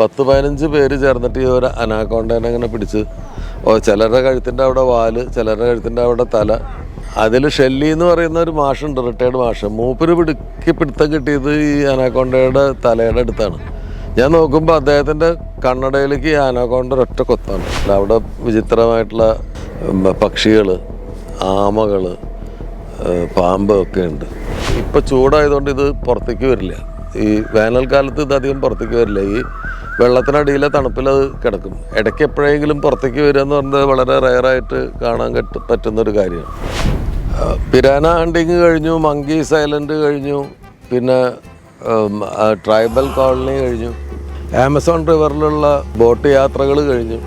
പത്ത് പതിനഞ്ച് പേര് ചേർന്നിട്ട് ഈ ഒരു അനാക്കോണ്ടേനെ ഇങ്ങനെ പിടിച്ച് ചിലരുടെ കഴുത്തിന്റെ അവിടെ വാൽ ചിലരുടെ കഴുത്തിന്റെ അവിടെ തല. അതിൽ ഷെല്ലി എന്ന് പറയുന്ന ഒരു മാഷുണ്ട് റിട്ടയർഡ് മാഷ്. മൂപ്പര് പിടുക്കി പിടുത്തം കിട്ടിയത് ഈ അനാക്കോണ്ടയുടെ തലയുടെ അടുത്താണ്. ഞാൻ നോക്കുമ്പോൾ അദ്ദേഹത്തിന്റെ കണ്ണടയിലേക്ക് ഈ അനാക്കോണ്ട ഒറ്റ കൊത്താണ്. അവിടെ വിചിത്രമായിട്ടുള്ള പക്ഷികൾ ആമകൾ പാമ്പ് ഒക്കെ ഉണ്ട്. ഇപ്പം ചൂടായതുകൊണ്ട് ഇത് പുറത്തേക്ക് വരില്ല. ഈ വേനൽക്കാലത്ത് ഇത് അധികം പുറത്തേക്ക് വരില്ല. ഈ വെള്ളത്തിനടിയിലെ തണുപ്പിൽ അത് കിടക്കും. ഇടയ്ക്ക് എപ്പോഴെങ്കിലും പുറത്തേക്ക് വരിക എന്ന് പറഞ്ഞത് വളരെ റയറായിട്ട് കാണാൻ കട്ട് പറ്റുന്നൊരു കാര്യമാണ്. പിരാന ഹണ്ടിങ് കഴിഞ്ഞു മങ്കി സൈലന്റ് കഴിഞ്ഞു പിന്നെ ട്രൈബൽ കോളനി കഴിഞ്ഞു ആമസോൺ റിവറിലുള്ള ബോട്ട് യാത്രകൾ കഴിഞ്ഞു.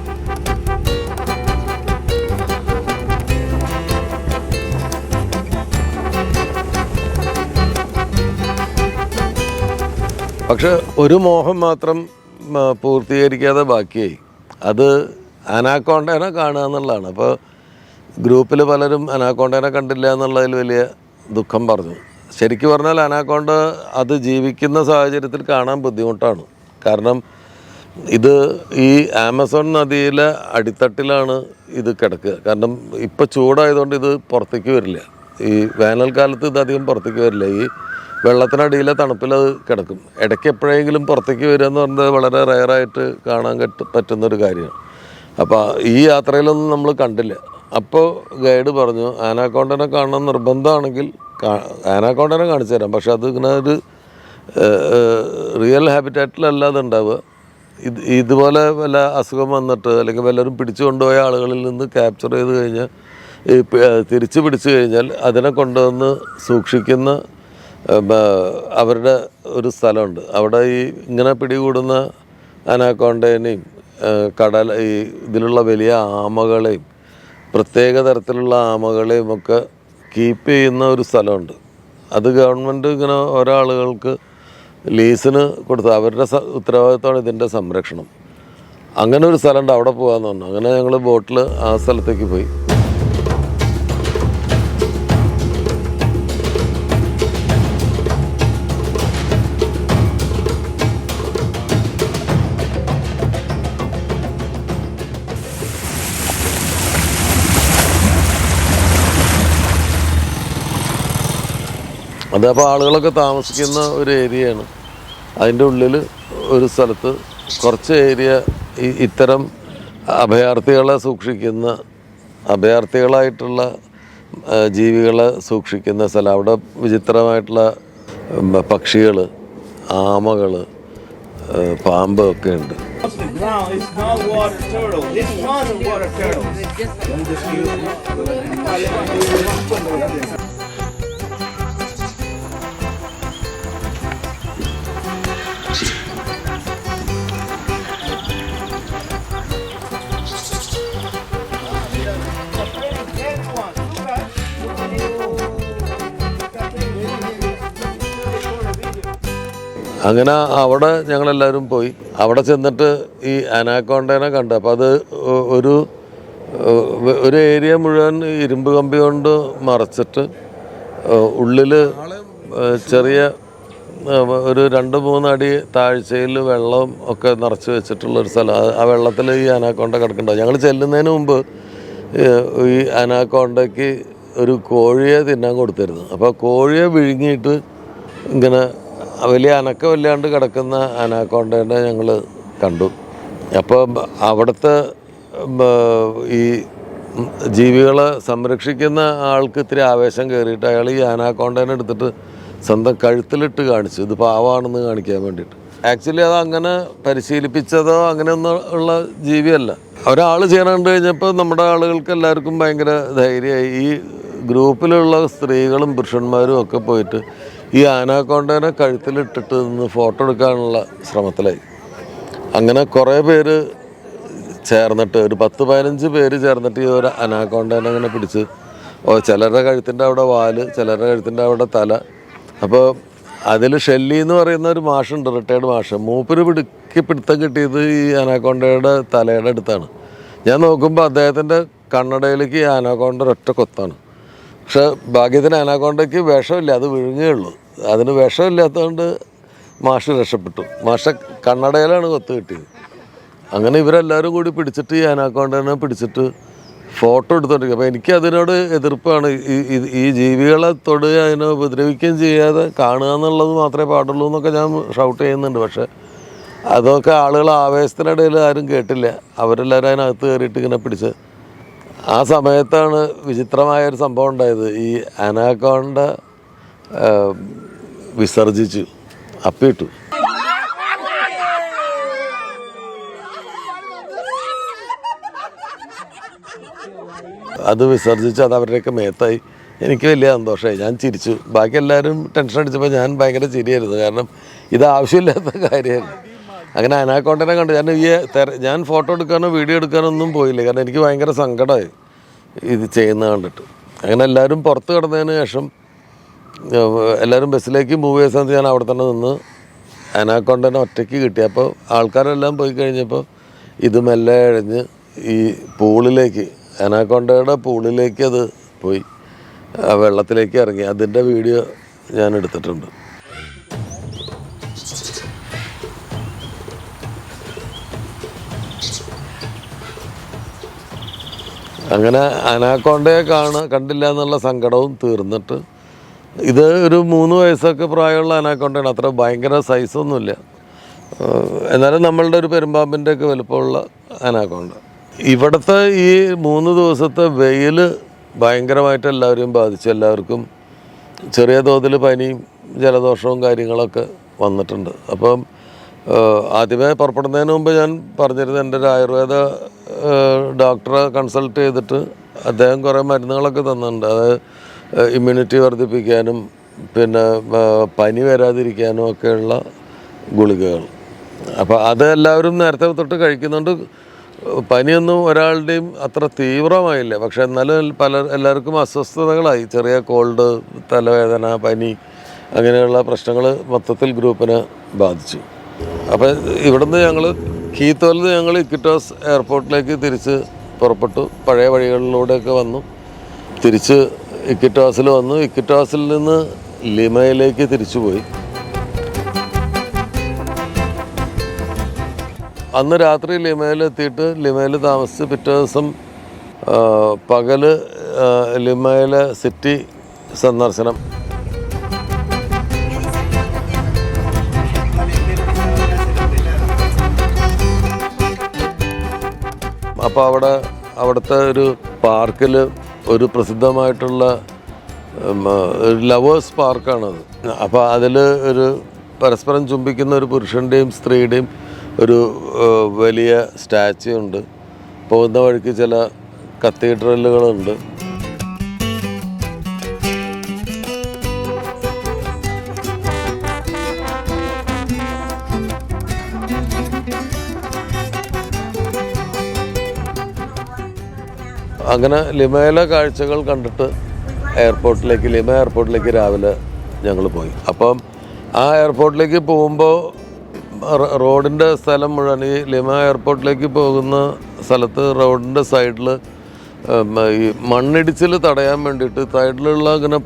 പക്ഷെ ഒരു മോഹം മാത്രം പൂർത്തീകരിക്കാതെ ബാക്കിയായി. അത് അനാക്കോണ്ടേനെ കാണുക എന്നുള്ളതാണ്. അപ്പോൾ ഗ്രൂപ്പിൽ പലരും അനാക്കോണ്ടേനെ കണ്ടില്ല എന്നുള്ളതിൽ വലിയ ദുഃഖം പറഞ്ഞു. ശരിക്കും പറഞ്ഞാൽ അനാക്കോണ്ട അത് ജീവിക്കുന്ന സാഹചര്യത്തിൽ കാണാൻ ബുദ്ധിമുട്ടാണ്. കാരണം ഇത് ഈ ആമസോൺ നദിയിലെ അടിത്തട്ടിലാണ് ഇത് കിടക്കുക. കാരണം ഇപ്പോൾ ചൂടായതുകൊണ്ട് ഇത് പുറത്തേക്ക് വരില്ല. ഈ വേനൽക്കാലത്ത് ഇത് അധികം പുറത്തേക്ക് വരില്ല. ഈ വെള്ളത്തിനടിയിലെ തണുപ്പിൽ അത് കിടക്കും. ഇടയ്ക്ക് എപ്പോഴെങ്കിലും പുറത്തേക്ക് വരിക എന്ന് പറഞ്ഞത് വളരെ റയറായിട്ട് കാണാൻ കട്ട് പറ്റുന്നൊരു കാര്യമാണ്. അപ്പോൾ ഈ യാത്രയിലൊന്നും നമ്മൾ കണ്ടില്ല. അപ്പോൾ ഗൈഡ് പറഞ്ഞു ആനാക്കോണ്ടനെ കാണണം നിർബന്ധമാണെങ്കിൽ ആനാക്കോണ്ടനെ കാണിച്ചു തരാം. പക്ഷെ അത് ഇങ്ങനെ ഒരു റിയൽ ഹാബിറ്റാറ്റിലല്ല അത് ഉണ്ടാവുക. ഇത് ഇതുപോലെ വല്ല അസുഖം വന്നിട്ട് അല്ലെങ്കിൽ വല്ലവരും പിടിച്ചു കൊണ്ടുപോയ ആളുകളിൽ നിന്ന് ക്യാപ്ചർ ചെയ്ത് കഴിഞ്ഞാൽ തിരിച്ചു പിടിച്ചു കഴിഞ്ഞാൽ അതിനെ കൊണ്ടുവന്ന് സൂക്ഷിക്കുന്ന അവരുടെ ഒരു സ്ഥലമുണ്ട്. അവിടെ ഈ ഇങ്ങനെ പിടികൂടുന്ന അനാക്കോണ്ടേനെയും കടൽ ഈ ഇതിലുള്ള വലിയ ആമകളെയും പ്രത്യേക തരത്തിലുള്ള ആമകളെയും ഒക്കെ കീപ്പ് ചെയ്യുന്ന ഒരു സ്ഥലമുണ്ട്. അത് ഗവൺമെന്റ് ഇങ്ങനെ ഓരോ ആളുകൾക്ക് ലീസിന് കൊടുത്ത് അവരുടെ ഉത്തരവാദിത്തമാണ് ഇതിന്റെ സംരക്ഷണം. അങ്ങനെ ഒരു സ്ഥലമുണ്ട് അവിടെ പോകാമെന്ന് പറഞ്ഞു. അങ്ങനെ ഞങ്ങൾ ബോട്ടിൽ ആ സ്ഥലത്തേക്ക് പോയി. അതപ്പോൾ ആളുകളൊക്കെ താമസിക്കുന്ന ഒരു ഏരിയയാണ്. അതിന്റെ ഉള്ളിൽ ഒരു സ്ഥലത്ത് കുറച്ച് ഏരിയ ഇത്തരം അഭയാർത്ഥികളെ സൂക്ഷിക്കുന്ന അഭയാർത്ഥികളായിട്ടുള്ള ജീവികളെ സൂക്ഷിക്കുന്ന സ്ഥലം. അവിടെ വിചിത്രമായിട്ടുള്ള പക്ഷികൾ ആമകൾ പാമ്പ് ഒക്കെ ഉണ്ട്. അങ്ങനെ അവിടെ ഞങ്ങളെല്ലാവരും പോയി. അവിടെ ചെന്നിട്ട് ഈ അനാക്കോണ്ടേനെ കണ്ടു. അപ്പോൾ അത് ഒരു ഒരു ഏരിയ മുഴുവൻ ഇരുമ്പ് കമ്പി കൊണ്ട് മറച്ചിട്ട് ഉള്ളിൽ ചെറിയ ഒരു രണ്ട് മൂന്നടി താഴ്ചയിൽ വെള്ളം ഒക്കെ നിറച്ച് വെച്ചിട്ടുള്ള ഒരു സ്ഥലം. ആ വെള്ളത്തിൽ ഈ അനാക്കോണ്ട കിടക്കുന്നുണ്ടാവും ഞങ്ങൾ ചെല്ലുന്നതിന് മുമ്പ് ഈ അനാക്കോണ്ടയ്ക്ക് ഒരു കോഴിയെ തിന്നാൻ കൊടുത്തിരുന്നു. അപ്പോൾ കോഴിയെ വിഴുങ്ങിയിട്ട് ഇങ്ങനെ വലിയ അനക്കമില്ലാണ്ട് കിടക്കുന്ന അനാക്കോണ്ടേനെ ഞങ്ങൾ കണ്ടു. അപ്പോൾ അവിടുത്തെ ഈ ജീവികളെ സംരക്ഷിക്കുന്ന ആൾക്ക് ഇത്തിരി ആവേശം കയറിയിട്ട് അയാൾ ഈ അനാക്കോണ്ടേനെ എടുത്തിട്ട് സ്വന്തം കഴുത്തിലിട്ട് കാണിച്ചു. ഇത് പാവാണെന്ന് കാണിക്കാൻ വേണ്ടിയിട്ട്. ആക്ച്വലി അത് അങ്ങനെ പരിശീലിപ്പിച്ചതോ അങ്ങനെയൊന്നും ഉള്ള ജീവിയല്ല. ഒരാൾ കണ്ടു കഴിഞ്ഞപ്പോൾ നമ്മുടെ ആളുകൾക്ക് എല്ലാവർക്കും ഭയങ്കര ധൈര്യമായി. ഈ ഗ്രൂപ്പിലുള്ള സ്ത്രീകളും പുരുഷന്മാരും ഒക്കെ പോയിട്ട് ഈ ആനാക്കോണ്ടേനെ കഴുത്തിലിട്ടിട്ട് നിന്ന് ഫോട്ടോ എടുക്കാനുള്ള ശ്രമത്തിലായി. അങ്ങനെ കുറേ പേര് ചേർന്നിട്ട് ഒരു പത്ത് പതിനഞ്ച് പേര് ചേർന്നിട്ട് ഈ ഒരു അനാക്കോണ്ടേനെ അങ്ങനെ പിടിച്ച് ചിലരുടെ കഴുത്തിന്റെ അവിടെ വാൽ ചിലരുടെ കഴുത്തിന്റെ അവിടെ തല. അപ്പോൾ അതിൽ ഷെല്ലി എന്ന് പറയുന്ന ഒരു മാഷുണ്ട് റിട്ടയർഡ് മാഷ്. മൂപ്പര് പിടുക്കി പിടുത്തം കിട്ടിയത് ഈ അനാക്കോണ്ടയുടെ തലയുടെ അടുത്താണ്. ഞാൻ നോക്കുമ്പോൾ അദ്ദേഹത്തിന്റെ കണ്ണടയിലേക്ക് ഈ അനാക്കോണ്ട ഒറ്റ കൊത്താണ്. പക്ഷെ ഭാഗ്യത്തിന് അനാക്കോണ്ടയ്ക്ക് വിഷമില്ല അത് വിഴുങ്ങുകയുള്ളൂ അതിന് വിഷമില്ലാത്തതുകൊണ്ട് മാഷ് രക്ഷപ്പെട്ടു. മാഷ കണ്ണടയിലാണ് കൊത്ത് കിട്ടിയത്. അങ്ങനെ ഇവരെല്ലാവരും കൂടി പിടിച്ചിട്ട് ഈ അനാക്കോണ്ടനെ പിടിച്ചിട്ട് ഫോട്ടോ എടുത്തോണ്ടിരിക്കും. അപ്പോൾ എനിക്ക് അതിനോട് എതിർപ്പാണ്. ഈ ഈ- ജീവികളെ തൊടുക അതിനെ ഉപദ്രവിക്കുകയും ചെയ്യാതെ കാണുക എന്നുള്ളത് മാത്രമേ പാടുള്ളൂ എന്നൊക്കെ ഞാൻ ഷൗട്ട് ചെയ്യുന്നുണ്ട്. പക്ഷേ അതൊക്കെ ആളുകൾ ആവേശത്തിനിടയിൽ ആരും കേട്ടില്ല. അവരെല്ലാവരും അതിനകത്ത് കയറിയിട്ട് ഇങ്ങനെ പിടിച്ച് ആ സമയത്താണ് വിചിത്രമായ ഒരു സംഭവം ഉണ്ടായത്. ഈ അനാക്കോണ്ട വിസർജിച്ചു അപ്പിട്ടു. അത് വിസർജിച്ച് അത് അവരുടെയൊക്കെ മേത്തായി. എനിക്ക് വലിയ സന്തോഷമായി. ഞാൻ ചിരിച്ചു. ബാക്കി എല്ലാവരും ടെൻഷൻ അടിച്ചപ്പോൾ ഞാൻ ഭയങ്കര ചിരിയായിരുന്നു. കാരണം ഇത് ആവശ്യമില്ലാത്ത കാര്യമായിരുന്നു അങ്ങനെ അനാക്കോണ്ടനെ കണ്ട് ഞാൻ ഈ ഞാൻ ഫോട്ടോ എടുക്കാനോ വീഡിയോ എടുക്കാനോ ഒന്നും പോയില്ല. കാരണം എനിക്ക് ഭയങ്കര സങ്കടമായി ഇത് ചെയ്യുന്ന കണ്ടിട്ട്. അങ്ങനെ എല്ലാവരും പുറത്ത് കിടന്നതിന് ശേഷം എല്ലാവരും ബസ്സിലേക്ക് മൂവ് ചെയ്ത സമയത്ത് ഞാൻ അവിടെ തന്നെ നിന്ന് അനാക്കോണ്ടനെ ഒറ്റയ്ക്ക് കിട്ടി. അപ്പോൾ ആൾക്കാരെല്ലാം പോയി കഴിഞ്ഞപ്പോൾ ഇത് മെല്ലെ അഴിഞ്ഞ് ഈ പൂളിലേക്ക് അനാക്കോണ്ടയുടെ പൂളിലേക്ക് അത് പോയി. വെള്ളത്തിലേക്ക് ഇറങ്ങി. അതിന്റെ വീഡിയോ ഞാൻ എടുത്തിട്ടുണ്ട്. അങ്ങനെ അനാക്കോണ്ടയെ കാണ കണ്ടില്ല എന്നുള്ള സങ്കടവും തീർന്നിട്ട് ഇത് ഒരു മൂന്ന് വയസ്സൊക്കെ പ്രായമുള്ള അനാക്കോണ്ടയാണ്. അത്ര ഭയങ്കര സൈസൊന്നുമില്ല എന്നാലും നമ്മളുടെ ഒരു പെരുമ്പാമ്പിന്റെ ഒക്കെ വലുപ്പമുള്ള അനാക്കോണ്ട. ഇവിടുത്തെ ഈ മൂന്ന് ദിവസത്തെ വെയിൽ ഭയങ്കരമായിട്ട് എല്ലാവരെയും ബാധിച്ചു. എല്ലാവർക്കും ചെറിയ തോതിൽ പനിയും ജലദോഷവും കാര്യങ്ങളൊക്കെ വന്നിട്ടുണ്ട്. അപ്പം ആദ്യമേ പുറപ്പെടുന്നതിന് മുമ്പ് ഞാൻ പറഞ്ഞിരുന്നത് എന്റെ ഒരു ആയുർവേദ ഡോക്ടറെ കൺസൾട്ട് ചെയ്തിട്ട് അദ്ദേഹം കുറേ മരുന്നുകളൊക്കെ തന്നിട്ടുണ്ട്. അത് ഇമ്മ്യൂണിറ്റി വർദ്ധിപ്പിക്കാനും പിന്നെ പനി വരാതിരിക്കാനും ഒക്കെയുള്ള ഗുളികകൾ. അപ്പോൾ അത് എല്ലാവരും നേരത്തെ തൊട്ട് കഴിക്കുന്നുണ്ട്. പനിയൊന്നും ഒരാളുടെയും അത്ര തീവ്രമായില്ല. പക്ഷെ എന്നാലും പല എല്ലാവർക്കും അസ്വസ്ഥതകളായി. ചെറിയ കോൾഡ് തലവേദന പനി അങ്ങനെയുള്ള പ്രശ്നങ്ങൾ മൊത്തത്തിൽ ഗ്രൂപ്പിനെ ബാധിച്ചു. അപ്പോൾ ഇവിടുന്ന് ഞങ്ങൾ കീത്തോലിൽ നിന്ന് ഞങ്ങൾ ഇക്കിറ്റോസ് എയർപോർട്ടിലേക്ക് തിരിച്ച് പുറപ്പെട്ടു. പഴയ വഴികളിലൂടെയൊക്കെ വന്നു. തിരിച്ച് ഇക്കിറ്റോസിൽ വന്നു. ഇക്കിറ്റോസിൽ നിന്ന് ലിമയിലേക്ക് തിരിച്ചു പോയി. അന്ന് രാത്രി ലിമയിൽ എത്തിയിട്ട് ലിമയിൽ താമസിച്ച് പിറ്റേ ദിവസം പകൽ ലിമയിലെ സിറ്റി സന്ദർശനം. അപ്പോൾ അവിടെ അവിടുത്തെ ഒരു പാർക്കിൽ ഒരു പ്രസിദ്ധമായിട്ടുള്ള ഒരു ലവേഴ്സ് പാർക്കാണത്. അപ്പോൾ അതിൽ ഒരു പരസ്പരം ചുംബിക്കുന്ന ഒരു പുരുഷന്റെയും സ്ത്രീയുടെയും ഒരു വലിയ സ്റ്റാച്യു ഉണ്ട്. പോകുന്ന വഴിക്ക് ചില കത്തീഡ്രലുകളുണ്ട്. അങ്ങനെ ലിമയിലെ കാഴ്ചകൾ കണ്ടിട്ട് എയർപോർട്ടിലേക്ക് ലിമ എയർപോർട്ടിലേക്ക് രാവിലെ ഞങ്ങൾ പോയി. അപ്പം ആ എയർപോർട്ടിലേക്ക് പോകുമ്പോൾ റോഡിന്റെ സ്ഥലം മുഴുവൻ ഈ ലിമ എയർപോർട്ടിലേക്ക് പോകുന്ന സ്ഥലത്ത് റോഡിന്റെ സൈഡിൽ ഈ മണ്ണിടിച്ചിൽ തടയാൻ വേണ്ടിയിട്ട് സൈഡിലുള്ള അങ്ങനെ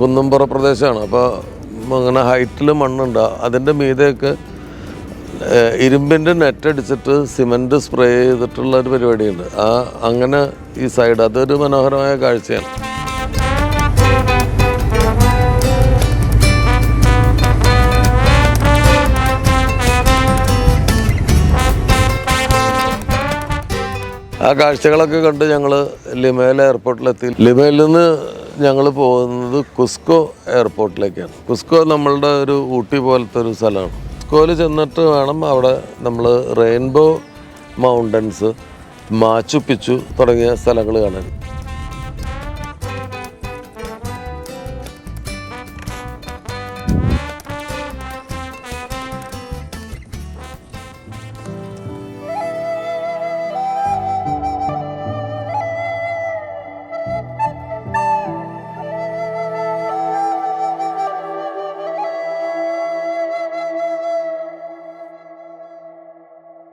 കുന്നുംപുറ പ്രദേശമാണ് അപ്പോൾ അങ്ങനെ ഹൈറ്റിൽ മണ്ണുണ്ട്. അതിന്റെ മീതെയൊക്കെ ഇരുമ്പിന്റെ നെറ്റ് അടിച്ചിട്ട് സിമന്റ് സ്പ്രേ ചെയ്തിട്ടുള്ള ഒരു പരിപാടിയുണ്ട്. ആ അങ്ങനെ ഈ സൈഡ് അതൊരു മനോഹരമായ കാഴ്ചയാണ്. ആ കാഴ്ചകളൊക്കെ കണ്ട് ഞങ്ങൾ ലിമയിലെ എയർപോർട്ടിലെത്തി. ലിമയിൽ നിന്ന് ഞങ്ങൾ പോകുന്നത് കുസ്കോ എയർപോർട്ടിലേക്കാണ്. കുസ്കോ നമ്മളുടെ ഒരു ഊട്ടി പോലത്തെ ഒരു സ്ഥലമാണ്. കുസ്കോയിൽ ചെന്നിട്ട് വേണം അവിടെ നമ്മൾ റെയിൻബോ മൗണ്ടൻസ് മാച്ചു പിച്ചു തുടങ്ങിയ സ്ഥലങ്ങൾ കാണാൻ.